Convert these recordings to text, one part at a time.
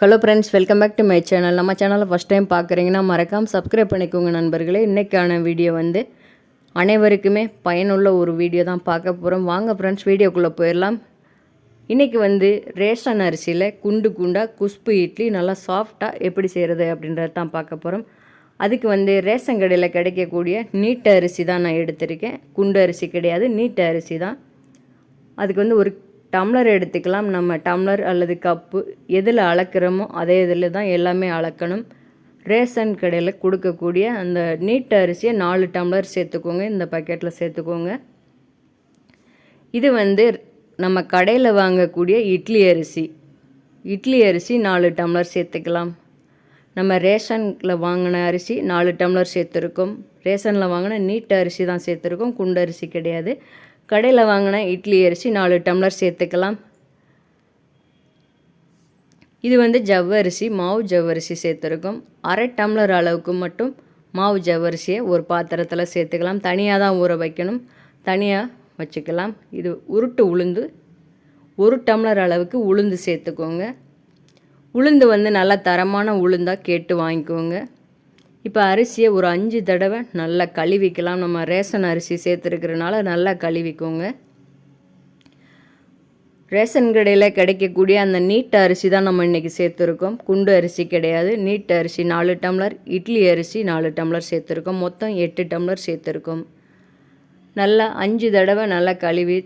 Hello friends welcome back to my channel நம்ம சேனலை first time பார்க்குறீங்கன்னா மறக்காமல் சப்ஸ்கிரைப் பண்ணிக்கோங்க நண்பர்களே. இன்றைக்கான வீடியோ வந்து அனைவருக்குமே பயனுள்ள ஒரு வீடியோ தான் பார்க்க போகிறோம் வாங்க ஃப்ரெண்ட்ஸ் வீடியோக்குள்ளே போயிடலாம். இன்றைக்கி வந்து ரேஷன் அரிசியில் குண்டு குண்டாக குஸ்பு இட்லி நல்லா சாஃப்டாக எப்படி செய்கிறது அப்படின்றத தான் பார்க்க போகிறோம் அதுக்கு வந்து ரேஷன் கடையில் கிடைக்கக்கூடிய நீட்ட அரிசி தான் நான் எடுத்திருக்கேன். குண்டு அரிசி கிடையாது நீட்ட அரிசி தான். அதுக்கு வந்து ஒரு டம்ளர் எடுத்துக்கலாம். நம்ம டம்ளர் அல்லது கப்பு எதில் அளக்கிறோமோ அதே இதில் தான் எல்லாமே அளக்கணும். ரேஷன் கடையில் கொடுக்கக்கூடிய அந்த நீட்ட அரிசியை நாலு டம்ளர் சேர்த்துக்கோங்க. இந்த பக்கெட்டில் சேர்த்துக்கோங்க. இது வந்து நம்ம கடையில் வாங்கக்கூடிய இட்லி அரிசி. இட்லி அரிசி நாலு டம்ளர் சேர்த்துக்கலாம். நம்ம ரேஷனில் வாங்கின அரிசி நாலு டம்ளர் சேர்த்துருக்கோம். ரேஷனில் வாங்கின நீட்ட அரிசி தான் சேர்த்துருக்கோம். குண்டு அரிசி கிடையாது. கடையில் வாங்கின இட்லி அரிசி நாலு டம்ளர் சேர்த்துக்கலாம். இது வந்து ஜவ்வரிசி மாவு ஜவ்வரிசி சேர்த்துருக்கோம். அரை டம்ளர் அளவுக்கு மட்டும் மாவு ஜவ்வரிசியை ஒரு பாத்திரத்தில் சேர்த்துக்கலாம். தனியாக தான் ஊற வைக்கணும். தனியாக வச்சுக்கலாம். இது உருட்டு உளுந்து. ஒரு டம்ளர் அளவுக்கு உளுந்து சேர்த்துக்கோங்க. உளுந்து வந்து நல்லா தரமான உளுந்தாக கேட்டு வாங்கிக்கோங்க. இப்போ அரிசியை ஒரு அஞ்சு தடவை நல்லா கழுவிக்கலாம். நம்ம ரேஷன் அரிசி சேர்த்துருக்கிறனால நல்லா கழுவிக்கோங்க. ரேஷன் கடையில் கிடைக்கக்கூடிய அந்த நீட்ட அரிசி தான் நம்ம இன்றைக்கி சேர்த்துருக்கோம். குண்டு அரிசி கிடையாது. நீட்ட அரிசி நாலு டம்ளர் இட்லி அரிசி நாலு டம்ளர் சேர்த்துருக்கோம். மொத்தம் எட்டு டம்ளர் சேர்த்துருக்கோம். நல்லா அஞ்சு தடவை நல்லா கழுவி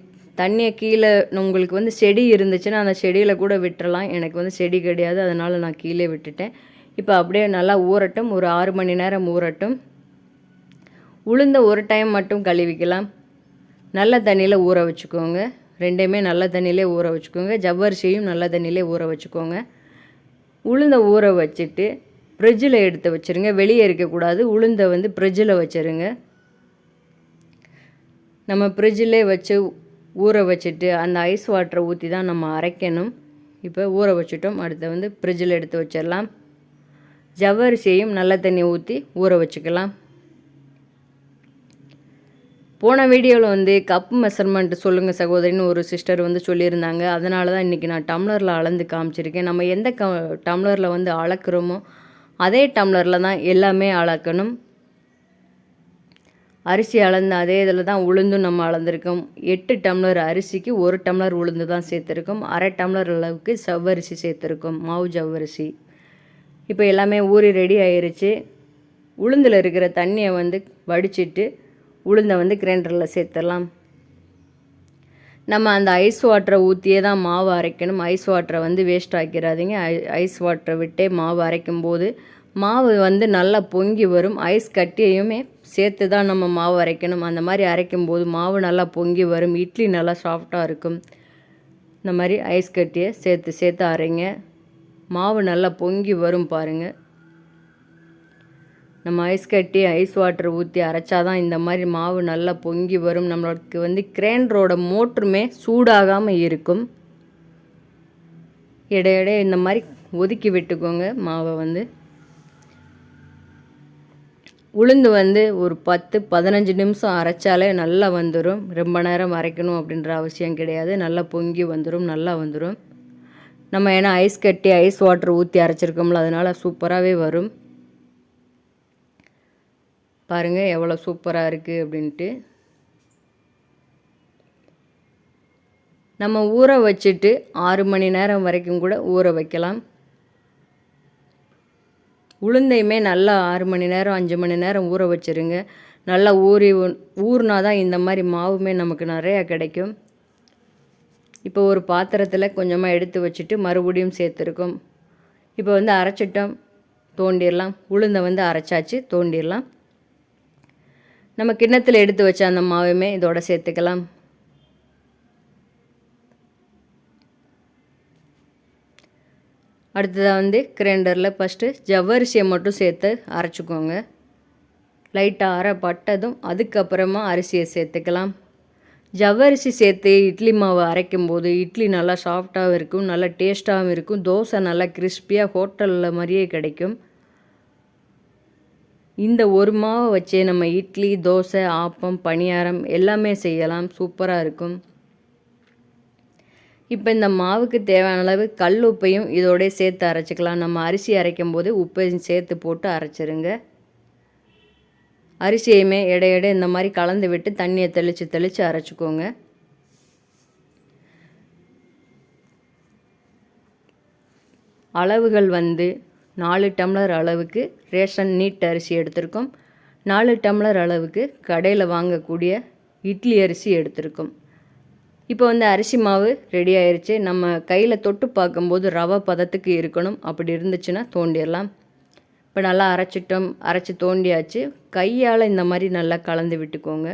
தண்ணியை கீழே உங்களுக்கு வந்து செடி இருந்துச்சுன்னா அந்த செடியில் கூட விட்டுறலாம். எனக்கு வந்து செடி கிடையாது அதனால் நான் கீழே விட்டுட்டேன். இப்போ அப்படியே நல்லா ஊறட்டும். ஒரு ஆறு மணி நேரம் ஊறட்டும். உளுந்த ஒரு டைம் மட்டும் கழுவிக்கலாம். நல்ல தண்ணியில் ஊற வச்சுக்கோங்க. ரெண்டையுமே நல்ல தண்ணியிலே ஊற வச்சுக்கோங்க. ஜவ்வரிசியும் நல்ல தண்ணியிலே ஊற வச்சுக்கோங்க. உளுந்த ஊற வச்சுட்டு ஃப்ரிட்ஜில் எடுத்து வச்சுருங்க. வெளியே இருக்கக்கூடாது உளுந்தை வந்து ஃப்ரிட்ஜில் வச்சுருங்க. நம்ம ஃப்ரிட்ஜிலே வச்சு ஊற வச்சுட்டு அந்த ஐஸ் வாட்டரை ஊற்றி தான் நம்ம அரைக்கணும். இப்போ ஊற வச்சுட்டோம். அடுத்து வந்து ஃப்ரிட்ஜில் எடுத்து வச்சிடலாம். ஜவ்வரிசியையும் நல்ல தண்ணி ஊற்றி ஊற வச்சுக்கலாம். போன வீடியோவில் வந்து கப் மெஷர்மெண்ட் சொல்லுங்கள் சகோதரின்னு ஒரு சிஸ்டர் வந்து சொல்லியிருந்தாங்க. அதனால தான் இன்றைக்கி நான் டம்ளரில் அளந்து காமிச்சிருக்கேன். நம்ம எந்த க டம்ளரில் வந்து அளக்குறோமோ அதே டம்ளரில் தான் எல்லாமே அளக்கணும். அரிசி அளந்து அதே இதில் தான் உளுந்தும் நம்ம அளந்திருக்கோம். எட்டு டம்ளர் அரிசிக்கு ஒரு டம்ளர் உளுந்து தான் சேர்த்துருக்கோம். அரை டம்ளர் அளவுக்கு செவ்வரிசி சேர்த்துருக்கோம். மாவு ஜவ்வரிசி. இப்போ எல்லாமே ஊறி ரெடி ஆயிருச்சு. உளுந்தில் இருக்கிற தண்ணியை வந்து வடிச்சிட்டு உளுந்தை வந்து கிரைண்டரில் சேர்த்துடலாம். நம்ம அந்த ஐஸ் வாட்டரை ஊற்றியே தான் மாவு அரைக்கணும். ஐஸ் வாட்டரை வந்து வேஸ்ட் ஆக்கிறாதீங்க ஐ ஐஸ் வாட்டரை விட்டே மாவு அரைக்கும் போது மாவு வந்து நல்லா பொங்கி வரும். ஐஸ் கட்டியையுமே சேர்த்து தான் நம்ம மாவு அரைக்கணும். அந்த மாதிரி அரைக்கும் போது மாவு நல்லா பொங்கி வரும். இட்லி நல்லா சாஃப்டாக இருக்கும். இந்த மாதிரி ஐஸ் கட்டியை சேர்த்து சேர்த்து அரைங்க. மாவு நல்லா பொங்கி வரும் பாருங்கள் நம்ம ஐஸ் கட்டி ஐஸ் வாட்டர் ஊற்றி அரைச்சாதான் இந்த மாதிரி மாவு நல்லா பொங்கி வரும். நம்மளுக்கு வந்து கிரைண்டரோட மோட்டருமே சூடாகாமல் இருக்கும். இடையிடையே இந்த மாதிரி ஒதுக்கி விட்டுக்கோங்க மாவை வந்து. உளுந்து வந்து ஒரு பத்து பதினஞ்சு நிமிஷம் அரைச்சாலே நல்லா வந்துடும் ரொம்ப நேரம் அரைக்கணும் அப்படின்ற அவசியம் கிடையாது. நல்லா பொங்கி வந்துடும் நல்லா வந்துடும் நம்ம ஏன்னா ஐஸ் கட்டி ஐஸ் வாட்டர் ஊற்றி அரைச்சிருக்கோம்ல அதனால் சூப்பராகவே வரும். பாருங்கள் எவ்வளோ சூப்பராக இருக்குது அப்படின்ட்டு. நம்ம ஊற வச்சுட்டு ஆறு மணி நேரம் வரைக்கும் கூட ஊற வைக்கலாம். உளுந்தையுமே நல்லா ஆறு மணி நேரம் அஞ்சு மணி நேரம் ஊற வச்சுருங்க. நல்லா ஊறி ஊறினா தான் இந்த மாதிரி மாவுமே நமக்கு நிறையா கிடைக்கும். இப்போ ஒரு பாத்திரத்தில் கொஞ்சமாக எடுத்து வச்சுட்டு மறுபடியும் சேர்த்துருக்கோம். இப்போ வந்து அரைச்சிட்டோம். தோண்டிடலாம். உளுந்தை வந்து அரைச்சாச்சு. தோண்டிடலாம். நம்ம கிண்ணத்தில் எடுத்து வச்ச அந்த மாவுமே இதோட சேர்த்துக்கலாம். அடுத்ததாக வந்து கிரைண்டரில் ஃபஸ்ட்டு ஜவ்வரிசியை மட்டும் சேர்த்து அரைச்சிக்கோங்க. லைட்டாக அரை பட்டதும் அதுக்கப்புறமா அரிசியை சேர்த்துக்கலாம். ஜவ்வரிசி சேர்த்து இட்லி மாவு அரைக்கும் போது இட்லி நல்லா சாஃப்டாகவும் இருக்கும் நல்லா டேஸ்ட்டாகவும் இருக்கும். தோசை நல்லா கிறிஸ்பியாக ஹோட்டலில் மாதிரியே கிடைக்கும். இந்த ஒரு மாவை வச்சே நம்ம இட்லி தோசை ஆப்பம் பணியாரம் எல்லாமே செய்யலாம். சூப்பராக இருக்கும். இப்போ இந்த மாவுக்கு தேவையான அளவு கல் உப்பையும் இதோடய சேர்த்து அரைச்சிக்கலாம். நம்ம அரிசி அரைக்கும் போது உப்பையும் சேர்த்து போட்டு அரைச்சிருங்க. அரிசியுமே எடை எடை இந்த மாதிரி கலந்து விட்டு தண்ணியை தெளித்து தெளித்து அரைச்சிக்கோங்க. அளவுகள் வந்து நாலு டம்ளர் அளவுக்கு ரேஷன் நீட் அரிசி எடுத்திருக்கோம். நாலு டம்ளர் அளவுக்கு கடையில் வாங்கக்கூடிய இட்லி அரிசி எடுத்திருக்கோம். இப்போ வந்து அரிசி மாவு ரெடி ஆயிடுச்சு நம்ம கையில் தொட்டு பார்க்கும்போது ரவை பதத்துக்கு இருக்கணும். அப்படி இருந்துச்சுன்னா தோண்டிடலாம். இப்போ நல்லா அரைச்சிட்டோம் அரைச்சி தோண்டியாச்சு. கையால் இந்த மாதிரி நல்லா கலந்து விட்டுக்கோங்க.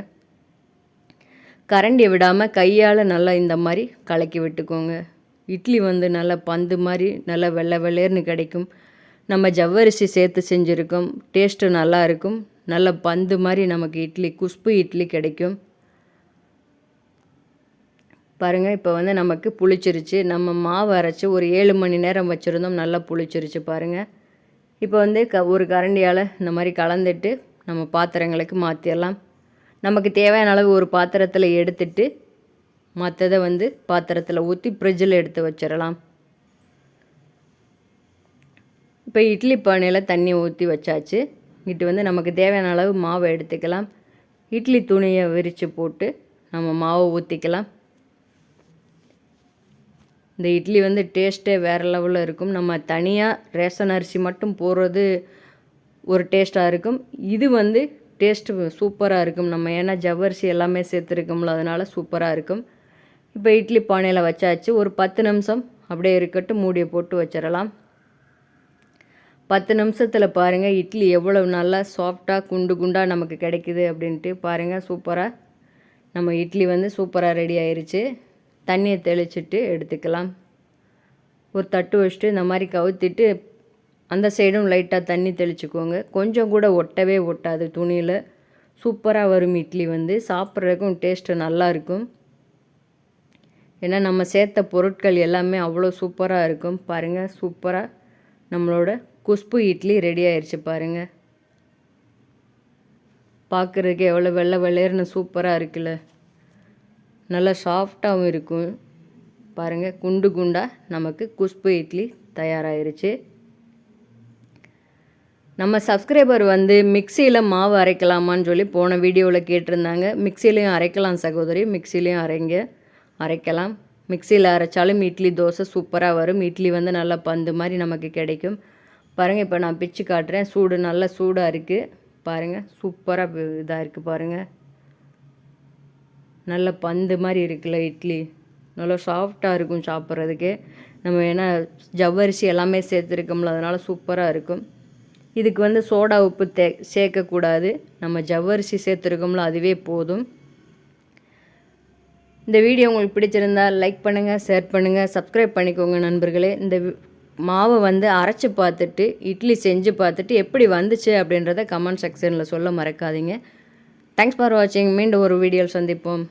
கரண்டியை விடாமல் கையால் நல்லா இந்த மாதிரி கலக்கி விட்டுக்கோங்க. இட்லி வந்து நல்லா பந்து மாதிரி நல்லா வெள்ளை வெள்ளேர்னு கிடைக்கும். நம்ம ஜவ்வரிசி சேர்த்து செஞ்சுருக்கோம். டேஸ்ட்டு நல்லா இருக்கும். நல்ல பந்து மாதிரி நமக்கு இட்லி குஷ்பு இட்லி கிடைக்கும். பாருங்கள் இப்போ வந்து நமக்கு புளிச்சிருச்சு. நம்ம மாவு அரைச்சி ஒரு ஏழு மணி நேரம் வச்சுருந்தோம். நல்லா புளிச்சிருச்சு பாருங்கள் இப்போ வந்து க ஒரு கரண்டியால் இந்த மாதிரி கலந்துட்டு நம்ம பாத்திரங்களுக்கு மாற்றிடலாம் நமக்கு தேவையான அளவு ஒரு பாத்திரத்தில் எடுத்துட்டு மற்றதை வந்து பாத்திரத்தில் ஊற்றி ஃப்ரிட்ஜில் எடுத்து வச்சிடலாம் இப்போ இட்லி பானையில் தண்ணி ஊற்றி வச்சாச்சு. இட்டு வந்து நமக்கு தேவையான அளவு மாவை எடுத்துக்கலாம். இட்லி துணியை விரித்து போட்டு நம்ம மாவை ஊற்றிக்கலாம் இந்த இட்லி வந்து டேஸ்ட்டே வேறு லெவலில் இருக்கும். நம்ம தனியாக ரேஷன் அரிசி மட்டும் போடுறது ஒரு டேஸ்ட்டாக இருக்கும். இது வந்து டேஸ்ட்டு சூப்பராக இருக்கும். நம்ம ஏன்னா ஜவ்வரிசி எல்லாமே சேர்த்துருக்கோம்ல அதனால் சூப்பராக இருக்கும். இப்போ இட்லி பானையில் வச்சாச்சு. ஒரு பத்து நிமிஷம் அப்படியே இருக்கட்டும். மூடியை போட்டு வச்சிடலாம். பத்து நிமிஷத்தில் பாருங்கள் இட்லி எவ்வளோ நல்லா சாஃப்டாக குண்டு குண்டாக நமக்கு கிடைக்குது அப்படின்ட்டு பாருங்கள் சூப்பராக நம்ம இட்லி வந்து சூப்பராக ரெடி ஆயிடுச்சு தண்ணியை தெளிச்சிட்டு எடுத்துக்கலாம். ஒரு தட்டு வச்சுட்டு இந்த மாதிரி கவுத்திட்டு அந்த சைடும் லைட்டாக தண்ணி தெளிச்சுக்கோங்க. கொஞ்சம் கூட ஒட்டவே ஒட்டாது துணியில். சூப்பராக வரும் இட்லி வந்து. சாப்பிட்றதுக்கும் டேஸ்ட்டு நல்லாயிருக்கும் ஏன்னா நம்ம சேர்த்த பொருட்கள் எல்லாமே அவ்வளோ சூப்பராக இருக்கும். பாருங்கள் சூப்பராக நம்மளோட குஷ்பு இட்லி ரெடி ஆயிடுச்சு பாருங்கள் பார்க்குறதுக்கு எவ்வளோ வெள்ளை வெள்ளையர்னு சூப்பராக இருக்குல்ல. நல்லா சாஃப்டாகவும் இருக்கும். பாருங்கள் குண்டு குண்டாக நமக்கு குஷ்பு இட்லி தயாராகிருச்சு நம்ம சப்ஸ்கிரைபர் வந்து மிக்சியில் மாவு அரைக்கலாமான்னு சொல்லி போன வீடியோவில் கேட்டிருந்தாங்க. மிக்சிலையும் அரைக்கலாம் சகோதரி மிக்சிலையும் அரைங்க அரைக்கலாம். மிக்சியில் அரைச்சாலும் இட்லி தோசை சூப்பராக வரும். இட்லி வந்து நல்லா பந்து மாதிரி நமக்கு கிடைக்கும். பாருங்கள் இப்போ நான் பிச்சு காட்டுறேன். சூடு நல்லா சூடாக இருக்குது பாருங்கள் சூப்பராக இதாக இருக்குது பாருங்கள் நல்ல பந்து மாதிரி இருக்குல்ல இட்லி. நல்லா சாஃப்டாக இருக்கும் சாப்பிட்றதுக்கு. நம்ம ஏன்னா ஜவ்வரிசி எல்லாமே சேர்த்துருக்கோம்ல அதனால் சூப்பராக இருக்கும். இதுக்கு வந்து சோடா உப்பு தே சேர்க்கக்கூடாது. நம்ம ஜவ்வரிசி சேர்த்துருக்கோம்ல அதுவே போதும். இந்த வீடியோ உங்களுக்கு பிடிச்சிருந்தா லைக் பண்ணுங்கள் ஷேர் பண்ணுங்கள் சப்ஸ்கிரைப் பண்ணிக்கோங்க நண்பர்களே. இந்த மாவை வந்து அரைச்சி பார்த்துட்டு இட்லி செஞ்சு பார்த்துட்டு எப்படி வந்துச்சு அப்படின்றத கமெண்ட் செக்ஷனில் சொல்ல மறக்காதீங்க. தேங்க்ஸ் ஃபார் வாட்சிங் மீண்டும் ஒரு வீடியோவில் சந்திப்போம்.